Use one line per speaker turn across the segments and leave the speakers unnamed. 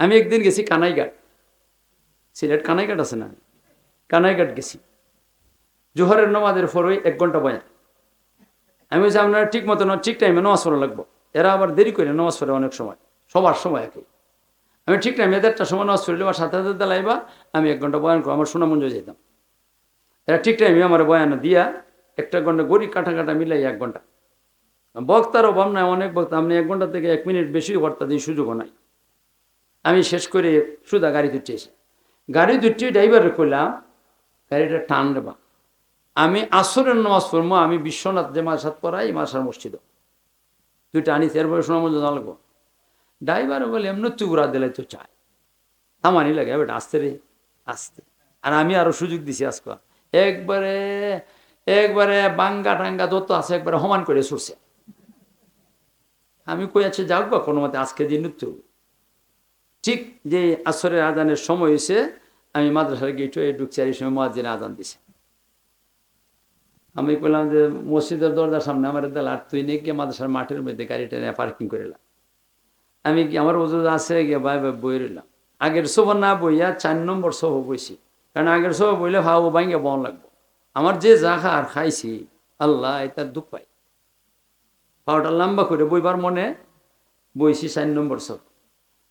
আমি একদিন গেছি কানাইঘাট। সিলেট কানাইঘাট আছে না? কানাইঘাট গেছি। জোহরের নমাজের পরে এক ঘণ্টা বয়ান আমি বলছি, আপনারা ঠিক মতো ঠিক টাইমে নামাজ পড়া লাগবো। এরা আবার দেরি করে নামাজ পড়ে অনেক সময়, সবার সময় একই। আমি ঠিক টাইমে দেড়টার সময় নামাজ পড়লে বা সাথে সাথে দালাইবা আমি এক ঘণ্টা বয়ান করব, আমার সুনামঞ্জ যেতাম এরা ঠিক টাইমে আমার বয়ান দিয়া একটা ঘণ্টা গড়ি কাটা কাটা মিলাই এক ঘণ্টা। বক্তার অভাব নাই, অনেক বক্তা, আপনি এক ঘণ্টা থেকে এক মিনিট বেশি বক্তা দিয়ে সুযোগও নাই। আমি শেষ করে সুদা গাড়ি দুটি এসে। গাড়ি দুটি ড্রাইভার করলাম গাড়িটা টান দেবা আমি আসরের নামাজ পড়ব, আমি বিশ্বনাথ যে মাসাত পড়াই মাসার মসজিদ দুইটা আনিস এরপরে শোনা মধ্যে লাগবো ড্রাইভার বলে, এমনি উড়া দিলে তো চায় আমারই লাগে, বেটা, আসতে রে, আসতে। আর আমি আরও সুযোগ দিছি আজকে। একবারে একবারে বাঙ্গা টাঙ্গা যত আছে একবারে সমান করে ছুটছে আমি কই আছে যাক বা, কোনো মতে আজকে দিন তো ঠিক যে আসরের আদানের সময় হয়েছে আমি মাদ্রাসার গেটে ঢুকছি আর এই সময় মহাজিনে আদান দিছে। আমি বললাম যে, মসজিদের দরজার সামনে আমার দেল আর তুই নিয়ে গিয়ে মাদ্রাসার মাঠের মধ্যে গাড়িটা নিয়ে পার্কিং করে এলাম। আমি কি আমার ওজুদ আছে গিয়ে বাই বাই বই রইলাম। আগের সব না বইয়া চার নম্বর সহ বইছি। কারণ আগের সহ বইলে ভাবো ভাঙ্গে বন লাগবো। আমার যে যা আর খাইছি, আল্লাহ এটার দুঃখ পাই পাওয়াটা লম্বা করে বইবার মনে বইছি চার নম্বর সব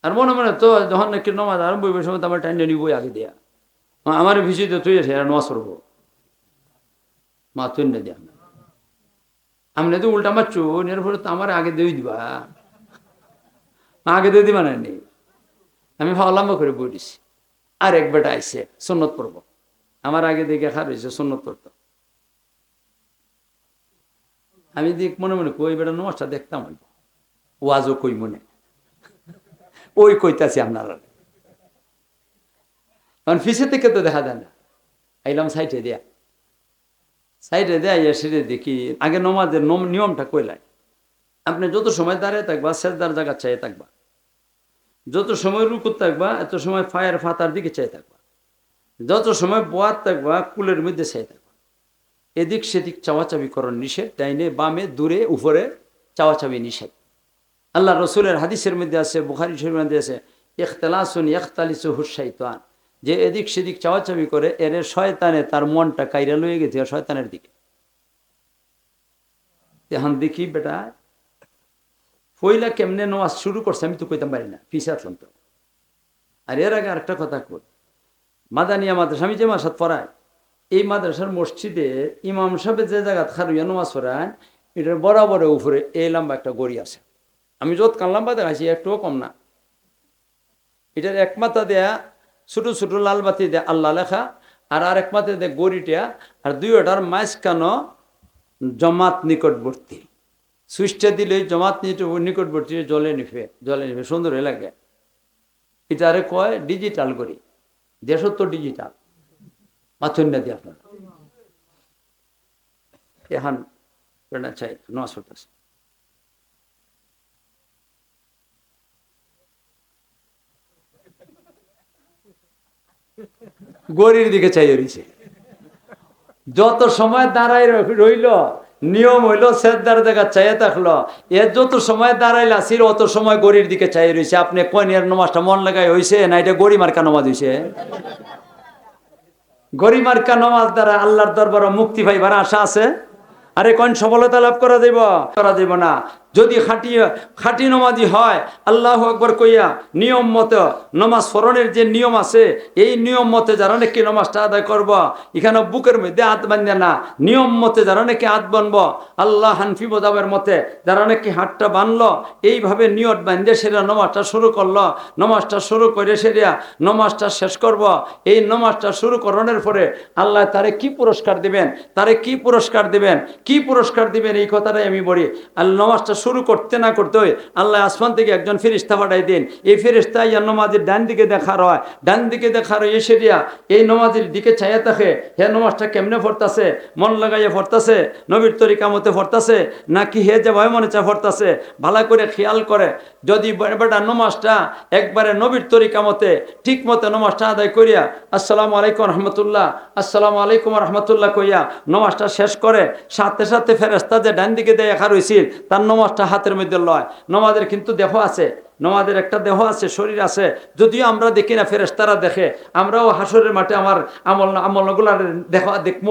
আর মনে মনে তো যখন নাকি নমাজ আর বইবার সময় তো আমার টাইম নিবই আগে দেয়া। আমার ভিসিতে তুই আছে নমাজ পড়ব। মা তুই না দিয়া। আমি তো উল্টা মারছো, এর ফলে তো আমার আগে দিয়ে দিবা। মা, আগে দিয়ে দিবা নেই আমি লম্বা করে বই দিছি। আর এক বেটা আইসে সন্নত পড়ব। আমার আগে দিকে খার হয়েছে সন্নত পড়তো। আমি দেখ, মনে মনে কই বেটা নমাজটা দেখতাম হইব ওয়াজও কই মনে ওই কইতাছি আপনারা। কারণ ফিসে থেকে তো দেখা যায় না। আইলাম সাইডে দিয়া। সাইডে দেয় সেটা দেখি, আগে নমাজের নম- নিয়মটা কইলাই। আপনি যত সময় দাঁড়িয়ে থাকবা, সেজদার জায়গা চাই থাকবা। যত সময় রুকুত থাকবা, এত সময় ফায়ার ফাতার দিকে চাই থাকবা। যত সময় বোয়ার থাকবা, কুলের মধ্যে চাই থাকবা। এদিক সেদিক চাওয়াচাবি করণ নিষেধ, ডাইনে বামে, দূরে, উপরে চাওয়াচাবি নিষেধ। আল্লাহ রসুলের হাদিসের মধ্যে আছে বুখারি শরীফের মধ্যে আছে, ইখতলাসুন ইখতালিসু হুসাইতান যে এদিক সেদিক চাওয়াচাবি করে, এর শয়তানে তার মনটা কাইরা লয়ে গেছে শয়তানের দিকে। এখন দেখি বেটা, ফইলা কেমনে নামাজ শুরু করছে? আমি তো কইতাম পারি না পিছিয়ে আসলাম তো। আর এর আগে আরেকটা কথা কই, মাদানিয়া মাদ্রাসা, আমি যে মাসাত পড়াই, এই মাদ্রাসার মসজিদে ইমাম সাহেব যে জায়গা খারুইয়া নামাজ পড়ায় এটার বরাবর উপরে এই লম্বা একটা গড়ি আছে। আমি যত কান লম্বা দেখাচ্ছি একটুও কম না। এটার এক মাথা দেয়া, ছোট ছোট লাল বাতি দেয়া, আল্লাহ লেখা, আর আর এক মাথা দেয়া গড়িটা, আর দুইটার মাঝখানো জমাত নিকটবর্তী। সুইচটা দিলে জমাত নিকটবর্তী জলে নিফে জলে নিফে সুন্দর লাগে। এটারে কয়? ডিজিটাল করি। দেশত তো ডিজিটাল। মাথুন দিয়ে আপনার। এখন চাই নমাজ পড়তেছে গড়ির দিকে চাই রয়েছে যত সময় দাঁড়াই রইল, নিয়ম হইল সেদ্দার দেখা চাইয়ে থাকল। এ যত সময় দাঁড়াইল আসির অত সময় গড়ির দিকে চাই রয়েছে আপনি কোন এর নমাজটা মন লাগাই হয়েছে না এটা গড়ি মার্কা নমাজ হয়েছে গড়ি মার্কা নমাজ দ্বারা আল্লাহর দরবার মুক্তি পাইবার আশা আছে? আরে কোন সফলতা লাভ করা যাব করা যাব না। যদি খাটি খাটি নমাজি হয়, আল্লাহ আকবর কইয়া নিয়ম মতো নমাজ স্মরণের যে নিয়ম আছে, এই নিয়ম মতে যারা নাকি নমাজটা আদায় করব, এখানে বুকের মধ্যে হাত বান্ধে না। নিয়ম মতে যারা নাকি হাত বানব আল্লাহ হানফি বোদাবের মতে যারা নাকি হাতটা বানলো এইভাবে নিয়ত বান্ধে সেরা নমাজটা শুরু করল। নমাজটা শুরু করে সেরিয়া নমাজটা শেষ করব। এই নমাজটা শুরু করানোর পরে আল্লাহ তারে কি পুরস্কার দিবেন? তারে কি পুরস্কার দিবেন? কি পুরস্কার দিবেন? এই কথাটাই আমি বলি। আল্লাহ নমাজটা শুরু করতে না করতে হয়, আল্লাহ আসমান থেকে একজন ফেরিস্তা পাঠাই দিন। এই ফেরিস্তা ইয়া নমাজের ডান দিকে দেখার হয় ডান দিকে দেখার হয় এসে দিয়া এই নমাজের দিকে চাইয়া থাকে। হে নমাজটা কেমনে পড়তাছে? মন লাগাইয়া পড়তাছে? নবীর তরিকা মতে পড়তাছে? নাকি হে যে ভয় মনে চা পড়তাছে? ভালো করে খেয়াল করে। যদি বেটা নমাজটা একবারে নবীর তরিকা মতে, ঠিক মতে নমাজটা আদায় করিয়া, আসসালামু আলাইকুম রহমতুল্লাহ, আসসালামু আলাইকুম রহমতুল্লাহ কইয়া নমাজটা শেষ করে, সাথে সাথে ফেরেস্তা যে ডান দিকে দেয় একা রয়েছিল তার নমাজটা হাতের মধ্যে লয়। নমাজের কিন্তু দেহ আছে। নমাজের একটা দেহ আছে, শরীর আছে। যদিও আমরা দেখি না ফেরেস্তারা দেখে। আমরাও হাসরের মাঠে আমার আমল আমলগুলার দেখা দেখব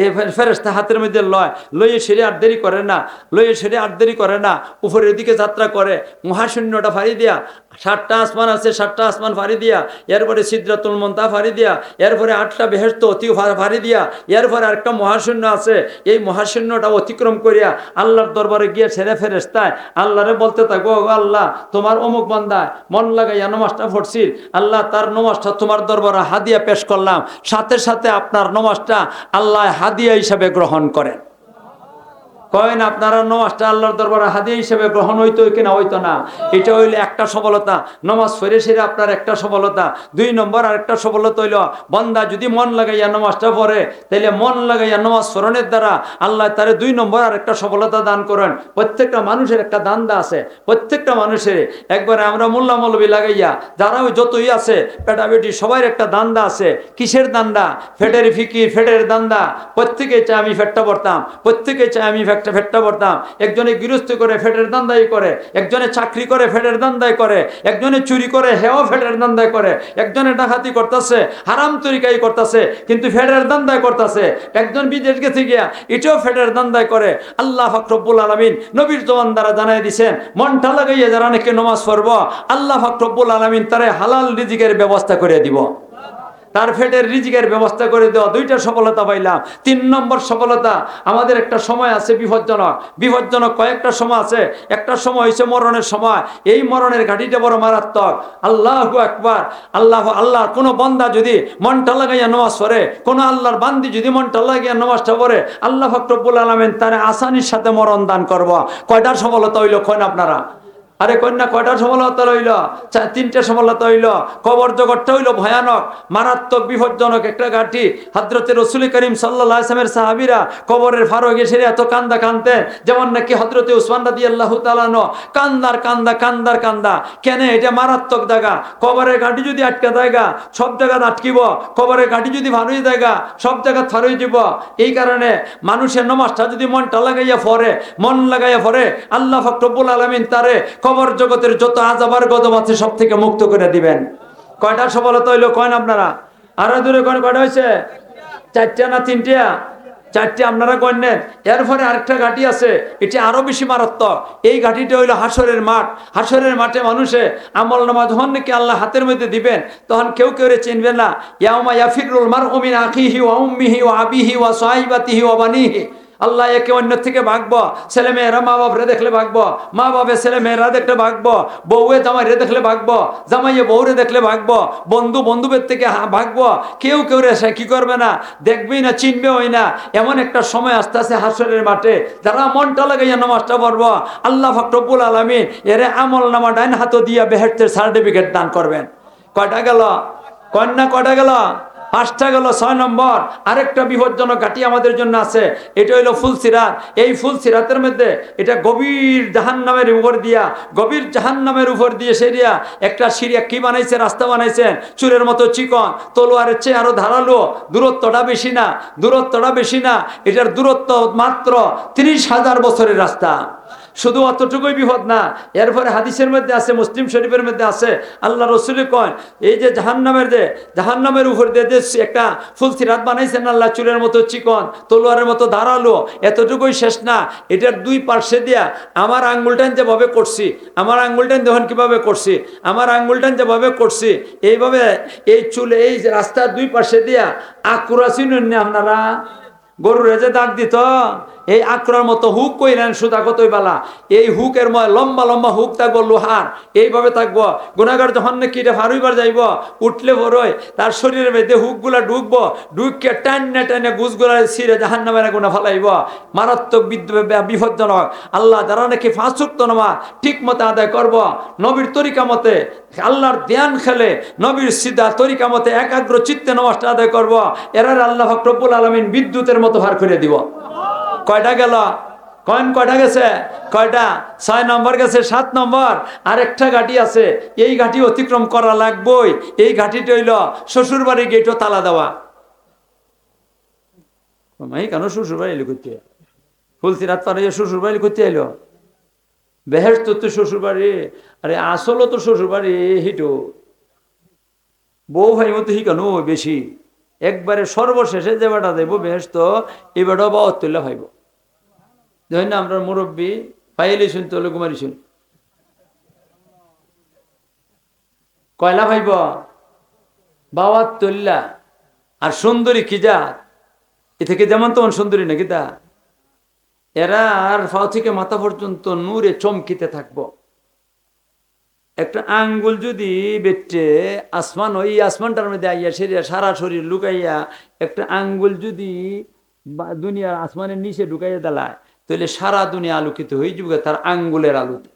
এই ফেরেস্তা হাতের মধ্যে লয়। লইয়ে সেরে আর দেরি করে না। লইয়ে সেরে আর দেরি করে না। উপরের দিকে যাত্রা করে। মহাশূন্যটা ফাড়ি দিয়া। সাতটা আসমান আছে, সাতটা আসমান ফাড়ি দিয়া। এরপরে সিদ্ধাতুল মন্তা ফাড়ি দিয়া। এরপরে আটটা বেহেস্ত অতি ফাড়ি দিয়া। এরপরে আরেকটা মহাশূন্য আছে। এই মহাশূন্যটা অতিক্রম করিয়া আল্লাহর দরবারে গিয়ে ছেড়ে ফেরেস্তায় আল্লাহরে বলতে থাকো আল্লাহ, তোমার অমুক বান্দায় মন লাগাইয়া নমাজটা পড়ছিল, আল্লাহ তার নমাজটা তোমার দরবারে হাদিয়া পেশ করলাম। সাথে সাথে আপনার নমাজটা আল্লাহ হাদিয়া হিসাবে গ্রহণ করেন। কয়েন আপনারা নমাজটা আল্লাহর দরবারে হাদিয়া হিসেবে গ্রহণ হইতো কিনা হইতো না। এটা হইলে একটা সফলতা। নমাজ ফেরে সেরে আপনার একটা সফলতা। দুই নম্বর আর একটা সফলতা হইল, বন্দা যদি মন লাগাইয়া নমাজটা পড়ে তাহলে মন লাগাইয়া নমাজ স্মরণের দ্বারা আল্লাহ তারে দুই নম্বর আর একটা সফলতা দান করেন। প্রত্যেকটা মানুষের একটা দান্দা আছে। প্রত্যেকটা মানুষের। একবারে আমরা মোল্লা মৌলবী লাগাইয়া, যারা যতই আছে পেটাবেটি সবার একটা দান্দা আছে। কিসের দান্দা? ফেটের ফিকির ফেটের দান্দা। প্রত্যেকে চাই আমি ফেটটা পড়তাম। প্রত্যেকে চাই আমি ফেটটা ফেটটা পড়তাম একজনে গৃহস্থ করে ফেটের দান্দাই করে, একজনে চাকরি করে ফেটের দান্দাই করে, একজনে চুরি করে হেও ফেটের দান্দাই করে, একজনে ডাকাতি করতেছে, হারাম তরিকাই করতেছে, কিন্তু ফেটের দান্দাই করতেছে। একজন বিদেশ গেছে গিয়া, এটাও ফেটের দান্দাই করে। আল্লাহ ফাকরবুল আলমিন নবীর জওয়ান দ্বারা জানাই দিছেন, মনটা লাগাইয়া যারা নাকি নমাজ পড়ব, আল্লাহ ফাকরবুল আলমিন তারে হালাল রিজিকের ব্যবস্থা করে দিব। তার ফেটের রিজিকের ব্যবস্থা করে দেওয়া দুইটা সফলতা পাইলাম। তিন নম্বর সফলতা, আমাদের একটা সময় আছে বিপজ্জনক। বিপজ্জনক কয়েকটা সময় আছে। একটা সময় হয়েছে মরণের সময়। এই মরণের ঘাটিটা বড় মারাত্মক। আল্লাহ একবার আল্লাহ, আল্লাহর কোনো বন্দা যদি মনটা লাগাইয়া নমাজ পড়ে, কোনো আল্লাহর বান্দি যদি মনটা লাগাইয়া নমাজটা পড়ে, আল্লাহ ফকরবুল আলমেন তার আসানির সাথে মরণ দান করব। কয়টার সফলতা হইল কয় আপনারা? আরে কন্যা, কয়টা সফলতা রইল? তিনটে সফলতা হইল। কবর জগৎটা হইল ভয়ানক, মারাত্মক বিপজ্জনক একটা ঘাটি। হজরতের রসুল করিম সাল্লাহ আসলামের সাহাবিরা কবরের ফারুক এসে এত কান্দা কানতেন যেমন নাকি হজরতে উসমান রাদি আল্লাহ তালানো কান্দার কান্দা কান্দার কান্দা। কেন এটা মারাত্মক জায়গা? কবরের ঘাটি যদি আটকা জায়গা, সব জায়গা আটকিব। কবরের ঘাটি যদি ভালোই জায়গা, সব জায়গা ফারুই দিব। এই কারণে মানুষের নমাজটা যদি মনটা লাগাইয়া ফরে মন লাগাইয়া ফরে আল্লাহ ফকরবুল আলমিন তারে কবর জগতের যত আজাবার গদম আছে সব থেকে মুক্ত করে দিবেন। কয়টা সফলতা হইল কয়েন আপনারা? আরও দূরে কয়েন কয়টা হয়েছে চারটা না তিনটা? চারটে আপনারা গণ্যের এরপরে আরেকটা ঘাটি আছে, এটি আরও বেশি মারাত্মক। এই ঘাটিটা হইল হাসরের মাঠ। হাসরের মাঠে মানুষে আমল নামা যখন নাকি আল্লাহ হাতের মধ্যে দিবেন, তখন কেউ কেউ চিনবে না। ইয়াউমা ইয়াফিরুল মার উমিন আখিহি ওয়া উম্মিহি ওয়া আবিহি ওয়া সাহিবাতিহি ওয়া বানিহি। আল্লাহ একে অন্য থেকে ভাগবো। ছেলে মেয়েরা মা বাপরে দেখলে ভাগবো। মা বাপে ছেলে মেয়েরা দেখলে ভাগবো। বউয়ে জামাইরে দেখলে ভাগবো। জামাইয়ে বউরে দেখলে ভাগবো। বন্ধু বন্ধুদের থেকে ভাগবো। কেউ কেউ রে সে কি করবে না? দেখবেই না চিনবেই না। এমন একটা সময় আস্তে আস্তে হাসরের মাঠে যারা মনটা লাগাইয়া নামাজটা পড়ব, আল্লাহ ফকরবুল আলমিন এরে আমল নামা ডাইন হাত দিয়া বেহেটের সার্টিফিকেট দান করবেন। কটা গেল? কন্যা কটা গেল? পাঁচটা গেল ছয় নম্বর। আরেকটা বিপজ্জনক ঘাটি আমাদের জন্য আছে। এটা হইল ফুল সিরাত। এই ফুল সিরাতের মধ্যে এটা গভীর জাহান নামের উপর দিয়া, গভীর জাহান নামের উপর দিয়ে সেরিয়া একটা সিরিয়া কি বানাইছে রাস্তা বানাইছেন? চুরের মতো চিকন, তলোয়ারের চেয়ে আরও ধারালো। দূরত্বটা বেশি না, দূরত্বটা বেশি না। এটার দূরত্ব মাত্র তিরিশ হাজার বছরের রাস্তা। শুধু অতটুকুই বিপদ না, এরপরে হাদিসের মধ্যে আছে, মুসলিম শরীফের মধ্যে আছে, আল্লাহ রসুল কয়, এই যে জাহান্নামের যে, জাহান্নামের উপর দিয়ে একটা ফুলসি রাত বানাইছেন আল্লাহ, চুলের মতো চিকন, তলোয়ারের মতো ধারালো, এতটুকুই শেষ না, এটার দুই পার্শ্বে দিয়া আমার আঙ্গুলটান যেভাবে করছি, আমার আঙ্গুলটান যখন কীভাবে করছি, আমার আঙ্গুলটান যেভাবে করছি, এইভাবে এই চুলে, এই রাস্তার দুই পাশে দিয়া আকুরাসি নন আপনারা? গরু রেজে দাগ দিত? এই আক্রার মতো হুক কইলেন সুদা কতই বালা? এই হুকের ময় লম্বা লম্বা হুক থাকব লোহার। এইভাবে থাকব। গুণাগার যখন নাকি এটা ফারুইবার যাইব, উঠলে বড়ই তার শরীরের মধ্যে হুকগুলা ঢুকবো ঢুকে টান্নে টান্নে গুছগুলা ছিঁড়ে জাহান নামের গুণা ফালাইব। মারাত্মক বিপজ্জনক। আল্লাহ যারা নাকি ফাঁসুক্ত নমা ঠিক মতে আদায় করব। নবীর তরিকা মতে আল্লাহর ধ্যান খেলে নবীর সিদ্ধা তরিকা মতে একাগ্র চিত্তে নমাজটা আদায় করব। এরার আল্লাহ ফকরবুল আলমিন বিদ্যুতের মতো ভার করে দিব। কয়টা গেল? কয়েন কয়টা গেছে? কয়টা? ছয় নম্বর গেছে, সাত নম্বর। আরেকটা ঘাটি আছে, এই ঘাটি অতিক্রম করা লাগবই। এই ঘাটিটা হইল শ্বশুর বাড়ি গেটও তালা দেওয়া। মাই, কেন শ্বশুর বাড়ি এলো করতে ফুলসি রাত পার শ্বশুর বাড়ি করতে এলো বেহেস্ত তো শ্বশুর বাড়ি আরে আসলও তো শ্বশুর বাড়ি হিটো। বউ ভাই মতো হিকানো বেশি। একবারে সর্বশেষে যে বেটা দেবো বেহেস্ত এই বেটাও বা অতুল্য ভাইব। দেখেন না আমরা মুরব্বী পাইলি শুন, তোলে কুমারি শুন। কয়লা ভাইব? বাবার তল্লা আর সুন্দরী কি জাত? এ থেকে যেমন তেমন সুন্দরী নাকি তা? এরা আর ফাও থেকে মাথা পর্যন্ত নূরে চমকিতে থাকব। একটা আঙ্গুল যদি বেটে আসমান, ওই আসমানটার মধ্যে আইয়া সেরিয়া সারা শরীর লুকাইয়া একটা আঙ্গুল যদি দুনিয়ার আসমানের নিচে ঢুকাইয়া দেলায়, তাহলে সারা দুনিয়া আলোকিত হয়ে যাবে তার আঙ্গুলের আলোতে।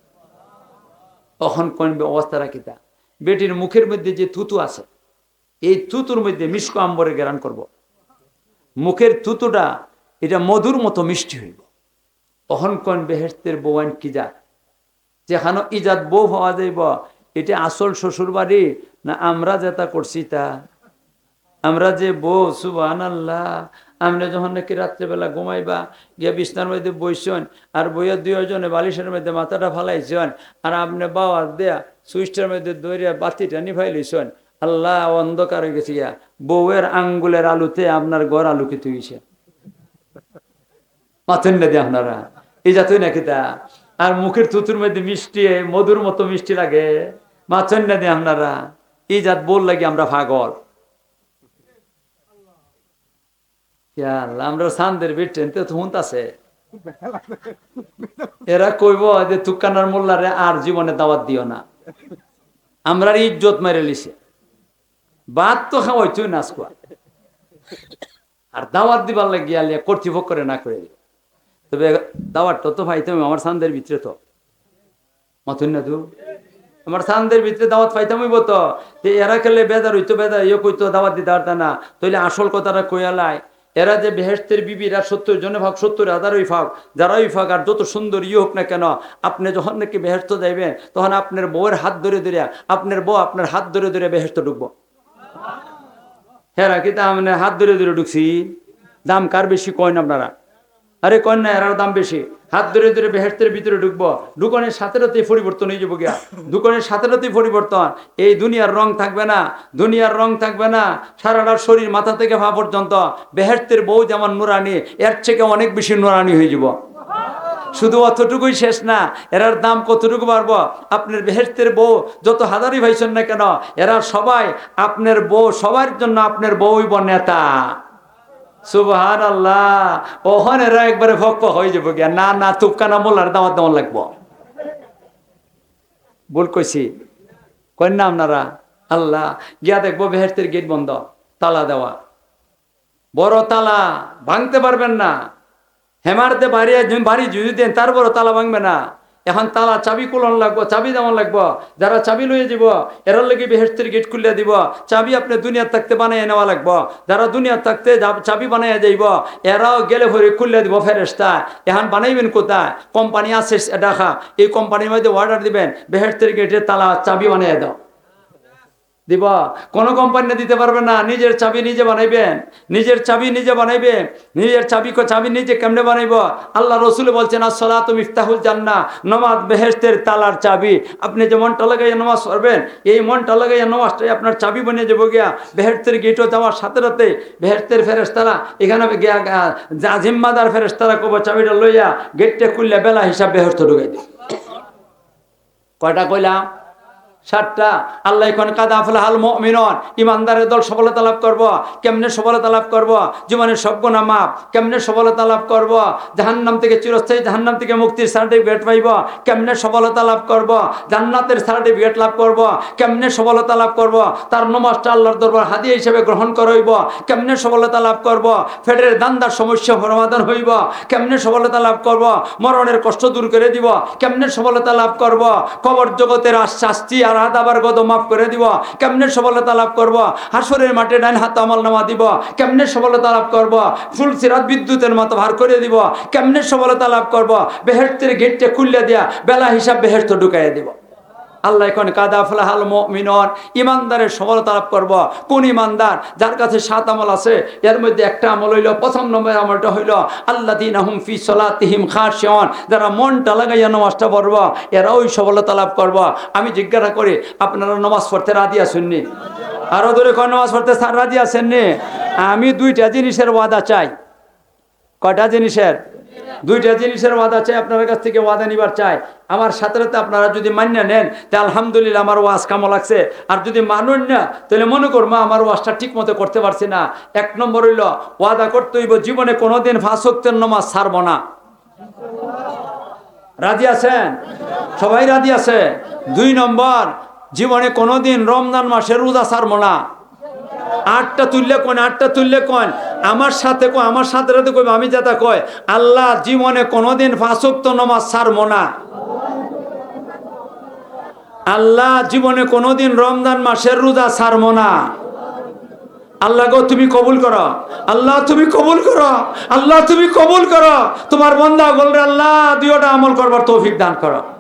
তখন কোন অবস্থা রাখি তা। বেটির মুখের মধ্যে যে থুতু আছে, এই থুতুর মধ্যে মিষ্ক আম্বরে গেরান করব। মুখের থুতুটা এটা মধুর মতো মিষ্টি হইব। তখন কোন বেহেস্তের বৌয়ান কি যা যেখানে ইজাত বউ হওয়া যাইব, এটা আসল শ্বশুর বাড়ি না আমরা যেটা করছি তা? আমরা যে বউ সুবান আল্লাহ আমরা যখন নাকি রাত্রেবেলা ঘুমাইবা, গিয়া বিছনার মধ্যে বইছেন আর বইয়ের দুইজনে বালিশের মধ্যে মাথাটা ফালাইছেন আর আপনি বাবা দেয়া সুইচটার মধ্যে দৌড়িয়া বাতিটা নিভাই লইছেন আল্লাহ অন্ধকার হয়ে গেছে গিয়া। বউয়ের আঙ্গুলের আলুতে আপনার ঘর আলোকিত হয়েছে মাথেন না দিয়ে আপনারা। এই জাতই নাকি তা? আর মুখের তুতুর মধ্যে মিষ্টি মধুর মতো মিষ্টি লাগে। মাথেন না দিয়ে আপনারা এই জাত বল লাগে আমরা আল্লাহ, আমরা সান্দের বেটেন তো হুন্ত আছে। এরা কইব যে তুকানার মোল্লারে আর জীবনে দাওয়াত দিও না। আমরা ইজ্জত মেরে লিছে। বাদ তো খাওয়াই তুই নাচ আর দাওয়াত দিবার লাগিয়া লিয়া কর্তৃপক্ষরে না করে তবে দাওয়াতটা তো ভাই, তুমি আমার সান্দের ভিতরে তো। মতন না তু? আমার সান্দের ভিতরে দাওয়াত পাইতাম হইব তো। এরা খেলে বেদার হইতো বেদার ইয়ে কইতো, দাওয়াত দিতে পারত না। তাইলে আসল কথাটা কইয়ালাই এরা যে বেহেস্তের বিবিরা সত্তর জনে ভাগ, সত্তর হাজারই ভাগ। যারাই ভাগ, আর যত সুন্দর ইয়ে হোক না কেন, আপনি যখন নাকি বেহেস্ত যাইবেন, তখন আপনার বউয়ের হাত ধরে ধরে, আপনার বউ আপনার হাত ধরে ধরে বেহেস্ত ঢুকবো। হ্যাঁ কি তা মানে হাত ধরে ধরে ঢুকছি? দাম কার বেশি কয়েন আপনারা? আরে কন্যা, এরার দাম বেশি। হাত ধরে ধরে বেহেস্তের ভিতরে ঢুকবো। দোকানের সাথে পরিবর্তন হয়ে যাব গিয়া। দোকানের সাথে পরিবর্তন। এই দুনিয়ার রং থাকবে না, দুনিয়ার রং থাকবে না। সারাটা শরীর মাথা থেকে পা পর্যন্ত। বেহেস্তের বউ যেমন নুরানি, এর থেকে অনেক বেশি নুরানি হয়ে যাব। শুধু অতটুকুই শেষ না, এরার দাম কতটুকু বাড়বো? আপনার বেহেস্তের বউ যত হাজারই ভাইছেন না কেন, এরা সবাই আপনার বউ, সবার জন্য আপনার বউই নেতা সুবহান আল্লাহ ওখানে এরা একবারে ভক্ত হয়ে যাব গিয়া। না না তুপকানা মোল্লার লাগবো। ভুল কইছি। আপনারা? আল্লাহ, গিয়া দেখব বেহেস্তের গেট বন্ধ। তালা দেওয়া। বড় তালা, ভাঙতে পারবেন না। হেমারতে বাড়ি বাড়ি যদি দেন তারপরও তালা ভাঙবে না। এখন তালা চাবি কুলন লাগবো, চাবি দেওয়ান লাগবো। যারা চাবি লইয়ে দিব এরা লেগে বেহেস্তের গেট খুলে দিব। চাবি আপনি দুনিয়ার থাকতে বানাই নেওয়া লাগবো। যারা দুনিয়ার থাকতে চাবি বানাইয়া যাইব, এরাও গেলে ভরে খুলে দিব ফেরেস্তা এখন বানাইবেন কোথায়? কোম্পানি আছে দেখা এই কোম্পানির মধ্যে অর্ডার দিবেন বেহেস্তের গেটের তালা চাবি বানাইয়া দাও। দিব। কোনো কোম্পানি দিতে পারবে না, নিজের চাবি নিজে বানাইবেন। নিজের চাবি নিজে বানাইবেন। নিজের চাবি চাবি নিজে কেমনে বানাইব? আল্লাহ রসুল বলছেন আসলা তুমি ইফতাহুল জান্না নমাজ বেহেস্তের তালার চাবি। আপনি যে মনটা লাগাইয়া নমাজ পড়বেন, এই মনটা লাগাইয়া নমাজটাই আপনার চাবি বানিয়ে যাব গিয়া। বেহেস্তের গেটও যাওয়ার সাথে সাথে বেহেস্তের ফেরেস্তারা এখানে গিয়া যা জিম্মাদার ফেরেস্তারা কব চাবিটা লইয়া গেটটা খুললে বেলা হিসাব বেহেস্ত ঢুকাই দিই কয়টা কইলাম? সাতটা আল্লাহ এখন কাদা ফেলা হাল মিনন ইমানদারের দল সফলতা লাভ করব। কেমনে সফলতা লাভ করব? জীবনের সব গুণা মাপ কেমনে সফলতা লাভ করব? জাহান্নাম থেকে চিরস্থায়ী জাহান্নাম থেকে মুক্তির সার্টিফিকেট পাইব। কেমনে সফলতা লাভ করব? জান্নাতের সার্টিফিকেট লাভ করব। কেমনে সফলতা লাভ করব? তার নমাজটা আল্লাহর দরবার হাদিয়া হিসেবে গ্রহণ করইব। কেমনে সফলতা লাভ করব? ফেটের দান্দার সমস্যা সমাধান হইব। কেমনে সফলতা লাভ করব? মরণের কষ্ট দূর করে দিব। কেমনে সফলতা লাভ করব? কবর জগতের আশ- শাস্তি আর আদাবার গদ মাফ করে দিব। কেমনে সফলতা লাভ করব? হাসরের মাঠে ডাইন হাত আমল নামা দিব। কেমনে সফলতা লাভ করব? ফুল সিরাত বিদ্যুতের মতো ভার করে দিব। কেমনে সফলতা লাভ করব? বেহেস্তের গেটটা খুললে দিয়া বেলা হিসাব বেহেস্ত ঢুকাইয়া দিব। আল্লাহ এখন কাদা ফলাহাল মিনন ইমানদারের সফলতা লাভ করব। কোন ইমানদার যার কাছে সাত আমল আছে, এর মধ্যে একটা আমল হইল, প্রথম নম্বর আমলটা হইল আল্লাহ দিন আহম ফি সলাতিহিম খাসিয়ন যারা মনটা লাগাইয়া নামাজটা পড়ব এরা ওই সফলতা লাভ করব। আমি জিজ্ঞাসা করি, আপনারা নামাজ পড়তে রাজি আসেননি আরও দূরে কয়, নামাজ পড়তে রাজি আসেননি আমি দুইটা জিনিসের ওয়াদা চাই। কয়টা জিনিসের? দুইটা জিনিসের ওয়াদা চাই, আপনার কাছ থেকে ওয়াদা নিবার চাই। আমার সাথে আপনারা যদি মান্য নেন, তা আলহামদুলিল্লাহ আমার ওয়াজ কামো লাগছে। আর যদি মানুন না, তাহলে মনে করব আমার ওয়াজটা ঠিক মতো করতে পারছি না। এক নম্বর হইল, ওয়াদা করতে হইব, জীবনে কোনোদিন ফাঁসক্তের নমাজ ছাড়ব না। রাজি আছেন? সবাই রাজি আছে দুই নম্বর, জীবনে কোনোদিন রমজান মাসে রোজা ছাড়ব না। আটটা তুললে কোন, আটটা তুললে কোন? আমার সাথে কো, আমার সাথে সাথে কইব, আমি যেটা কয়, আল্লাহ জীবনে কোনোদিন ফাঁসক্ত নমাজ ছাড়বো না। আল্লাহ জীবনে কোনোদিন রমজান মাসের রোজা ছাড়বো না। আল্লাহ গো, তুমি কবুল করো। আল্লাহ, তুমি কবুল করো। আল্লাহ, তুমি কবুল করো। তোমার বন্ধা বলরে আল্লাহ, দুইটা আমল করবার তৌফিক দান করো।